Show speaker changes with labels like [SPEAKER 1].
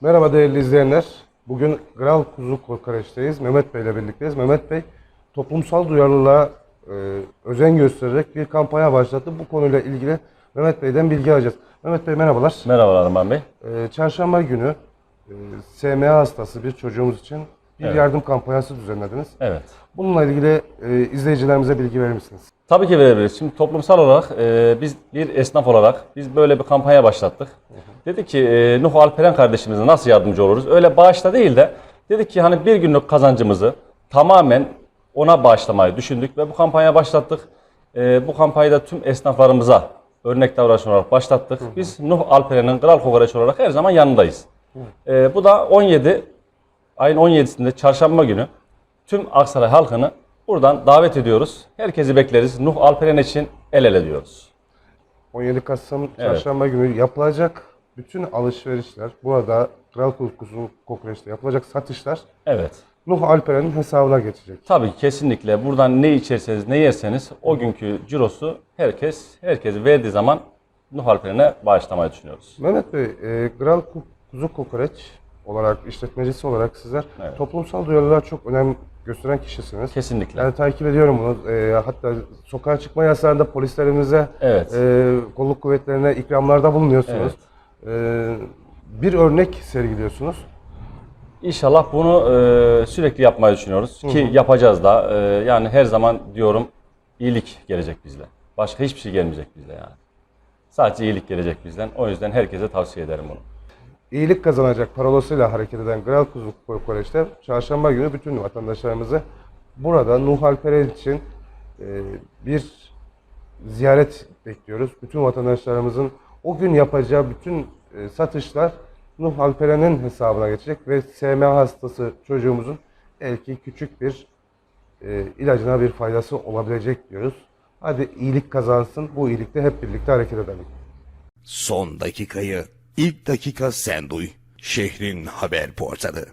[SPEAKER 1] Merhaba değerli izleyenler. Bugün Kral Kuzu Kokoreç'teyiz. Mehmet Bey ile birlikteyiz. Mehmet Bey toplumsal duyarlılığa e, özen göstererek bir kampanya başlattı. Bu konuyla ilgili Mehmet Bey'den bilgi alacağız. Mehmet Bey merhabalar.
[SPEAKER 2] Merhabalar Arman Bey.
[SPEAKER 1] E, çarşamba günü e, SMA hastası bir çocuğumuz için bir
[SPEAKER 2] Evet.
[SPEAKER 1] yardım kampanyası düzenlediniz.
[SPEAKER 2] Evet.
[SPEAKER 1] Bununla ilgili e, izleyicilerimize bilgi verir misiniz?
[SPEAKER 2] Tabii ki verebiliriz. Şimdi toplumsal olarak e, biz bir esnaf olarak biz böyle bir kampanya başlattık. Dedik ki e, Nuh Alperen kardeşimize nasıl yardımcı oluruz? Öyle bağışta değil de dedik ki hani bir günlük kazancımızı tamamen ona bağışlamayı düşündük ve bu kampanya başlattık. E, bu kampanyayı da tüm esnaflarımıza örnek davranış olarak başlattık. Biz Nuh Alperen'in Kral Kokoreç olarak her zaman yanındayız. E, bu da 17 ayın 17'sinde çarşamba günü tüm Aksaray halkını buradan davet ediyoruz. Herkesi bekleriz. Nuh Alperen için el ele diyoruz.
[SPEAKER 1] 17 Kasım çarşamba günü yapılacak bütün alışverişler burada Kral Kuzu Kokoreç'te yapılacak satışlar
[SPEAKER 2] Evet.
[SPEAKER 1] Nuh Alperen'in hesabına geçecek.
[SPEAKER 2] Tabii kesinlikle buradan ne içerseniz ne yerseniz o günkü cirosu herkes herkesi verdiği zaman Nuh Alperen'e bağışlamayı düşünüyoruz.
[SPEAKER 1] Mehmet Bey, e, Kral Ku- Kuzu Kokoreç olarak, işletmecisi olarak sizler
[SPEAKER 2] Evet.
[SPEAKER 1] toplumsal duyarlılığa çok önem gösteren kişisiniz.
[SPEAKER 2] Kesinlikle.
[SPEAKER 1] Yani takip ediyorum bunu. E, hatta sokağa çıkma yasağında polislerimize,
[SPEAKER 2] Evet.
[SPEAKER 1] e, kolluk kuvvetlerine ikramlarda bulunuyorsunuz. E, bir örnek sergiliyorsunuz.
[SPEAKER 2] İnşallah bunu e, sürekli yapmayı düşünüyoruz ki yapacağız da. E, yani her zaman diyorum iyilik gelecek bizle. Başka hiçbir şey gelmeyecek bizle yani. Sadece iyilik gelecek bizden. O yüzden herkese tavsiye ederim bunu.
[SPEAKER 1] İyilik kazanacak parolosuyla hareket eden Kral Kuzu Kokoreç'te çarşamba günü bütün vatandaşlarımızı burada Nuh Alperen için e, bir ziyaret bekliyoruz. Bütün vatandaşlarımızın o gün yapacağı bütün e, satışlar Nuh Alperen'in hesabına geçecek ve SMA hastası çocuğumuzun belki küçük bir e, ilacına bir faydası olabilecek diyoruz. Hadi iyilik kazansın, bu iyilikte hep birlikte hareket edelim.
[SPEAKER 3] Son dakikayı ilk dakika sen duy. Şehrin haber portalı.